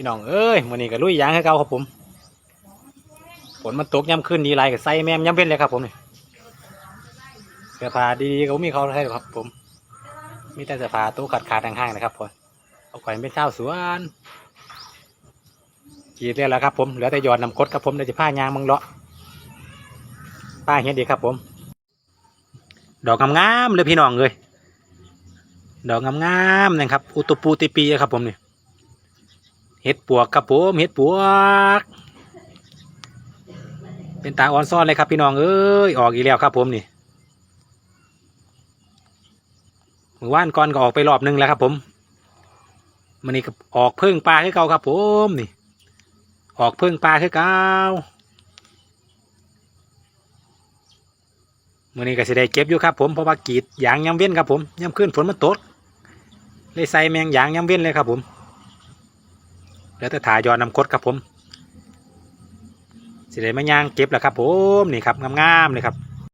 พี่น้องเอ้ยวันนี้ก็ลุยยางให้เก่าครับผมฝนมันตกย่ำขึ้นดีไรก็ใส่แมมย่ำเว้นเลยครับผมนี่เสื้อผ้าดีๆก็มีเขาให้ครับ ผม มีแต่เสื้อผ้าตู้ขาดขาดห่างๆนะครับผมเอาไข่เป็นเช้าสวนกีดเรียแล้วครับผมเหลือแต่ยอดนำกดครับผมเดี๋ยวจะผ้ายางมังเลาะป้าเห็นดีครับผม ดอกงามๆเลยพี่น้องเลยดอกงามๆนะครับ อุตุปูติปีครับผมเนี่ เห็ดปวกครับผมเห็ดปวก เป็นตาอ่อนซ่อนเลยครับพี่น้องเอ้ยออกอีกแล้วครับผมนี่เมื่อวานก่อนก็ออกไปรอบหนึงแล้วครับ ผมมันนี่ก็ออกเพิ่งปลาคือเก่าครับ ผมนี่ ออกเพิ่งปลาคือเก่ามื่อนี้ก็สิได้เก็บอยู่ครับผมเพราะว่ากีดยางยำเว้นครับผมยำขึ้นฝนมันตกเลยใส่แมงยางยำเว้นเลยครับผม แล้วแต่ถ่ายยอดนำคดครับผมสิได้มาย่างเก็บแล้วครับผมนี่ครับงามๆเลยครับ